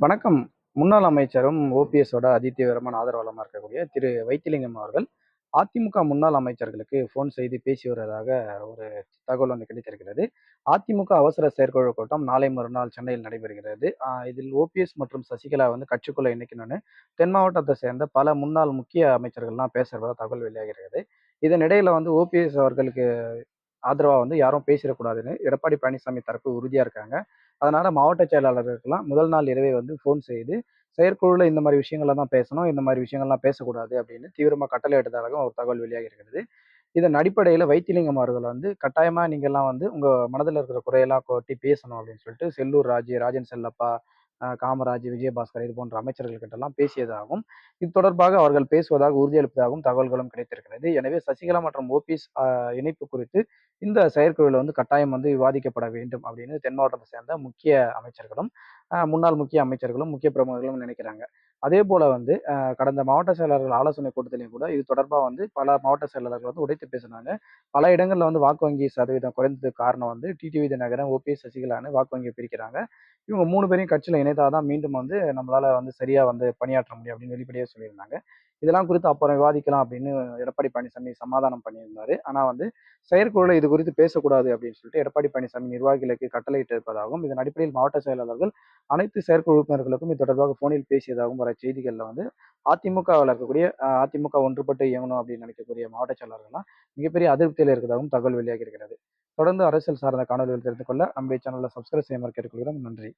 வணக்கம். முன்னாள் அமைச்சரும், ஓபிஎஸோட அதிதீவிரமான ஆதரவாளமாக இருக்கக்கூடிய திரு. வைத்திலிங்கம் அவர்கள், அதிமுக முன்னாள் அமைச்சர்களுக்கு ஃபோன் செய்து பேசி வருவதாக ஒரு தகவல் ஒன்று கிடைத்திருக்கிறது. அதிமுக அவசர செயற்குழு கூட்டம் நாளை மறுநாள் சென்னையில் நடைபெறுகிறது. இதில் ஓபிஎஸ் மற்றும் சசிகலா வந்து கட்சிக்குள்ள இணைக்கணும்னு தென் மாவட்டத்தை சேர்ந்த பல முன்னாள் முக்கிய அமைச்சர்கள்லாம் பேசுறதா தகவல் வெளியாகிறது. இதனிடையில வந்து ஓபிஎஸ் அவர்களுக்கு ஆதரவாக வந்து யாரும் பேசிடக்கூடாதுன்னு எடப்பாடி பழனிசாமி தரப்பு உறுதியாக இருக்காங்க. அதனால் மாவட்ட செயலாளர்களுக்கெல்லாம் முதல் நாள் இரவே வந்து ஃபோன் செய்து, செயற்குழுவில் இந்த மாதிரி விஷயங்கள தான் பேசணும். இந்த மாதிரி விஷயங்கள்லாம் பேசக்கூடாது அப்படின்னு தீவிரமாக கட்டளை எடுத்ததாகவும் ஒரு தகவல் வெளியாகி இருக்கிறது. இதன் அடிப்படையில் வைத்திலிங்கம் அவர்கள் வந்து கட்டாயமாக நீங்கள்லாம் வந்து உங்கள் மனதில் இருக்கிற குறையெல்லாம் கொட்டி பேசணும் அப்படின்னு சொல்லிட்டு செல்லூர் ராஜு, ராஜன் செல்லப்பா, காமராஜ், விஜயபாஸ்கர் இது போன்ற அமைச்சர்கள் கிட்டலாம் பேசியதாகவும், இது தொடர்பாக அவர்கள் பேசுவதாக உறுதியளிப்பதாகவும் தகவல்களும் கிடைத்திருக்கிறது. எனவே சசிகலா மற்றும் ஓபிஎஸ் இணைப்பு குறித்து இந்த செயற்குழுவில் வந்து கட்டாயம் வந்து விவாதிக்கப்பட வேண்டும் அப்படின்னு தென் மாவட்டத்தை சேர்ந்த முக்கிய அமைச்சர்களும், முன்னாள் முக்கிய அமைச்சர்களும், முக்கிய பிரமுகர்களும் நினைக்கிறாங்க. அதே போல் வந்து கடந்த மாவட்ட செயலாளர்கள் ஆலோசனை கூட்டத்திலையும் கூட இது தொடர்பாக வந்து பல மாவட்ட செயலாளர்கள் வந்து உடைத்து பேசினாங்க. பல இடங்களில் வந்து வாக்கு வங்கி சதவீதம் குறைந்ததுக்கு காரணம் வந்து டிடிவி தினகரன், ஓபிஎஸ், சசிகலான்னு வாக்கு வங்கியை பிரிக்கிறாங்க. இவங்க மூணு பேரையும் கட்சியில் இணைத்தால் தான் மீண்டும் வந்து நம்மளால் வந்து சரியாக வந்து பணியாற்ற முடியும் அப்படின்னு வெளிப்படையாக சொல்லியிருந்தாங்க. இதெல்லாம் குறித்து அப்புறம் விவாதிக்கலாம் அப்படின்னு எடப்பாடி பழனிசாமி சமாதானம் பண்ணியிருந்தார் ஆனால் வந்து செயற்குழுவில் இது குறித்து பேசக்கூடாது அப்படின்னு சொல்லிட்டு எடப்பாடி பழனிசாமி நிர்வாகிகளுக்கு கட்டளையிட்டு இருப்பதாகவும், இதன் அடிப்படையில் மாவட்ட செயலாளர்கள் அனைத்து செயற்குழு உறுப்பினர்களுக்கும் இது தொடர்பாக ஃபோனில் பேசியதாகவும் வர செய்திகள்ல வந்து அதிமுகவில் இருக்கக்கூடிய அதிமுக ஒன்றுபட்டு இயங்கணும் அப்படின்னு நினைக்கக்கூடிய மாவட்ட செயலாளர்கள்லாம் மிகப்பெரிய அதிருப்தியில இருக்கிறதாகவும் தகவல் வெளியாகி இருக்கிறது. தொடர்ந்து அரசியல் சார்ந்த காணொலிகள் தெரிந்து கொள்ள நம்முடைய சேனலில் சப்ஸ்கிரைப் செய்யுமாறு கேட்டுக்கொள்கிறோம். நன்றி.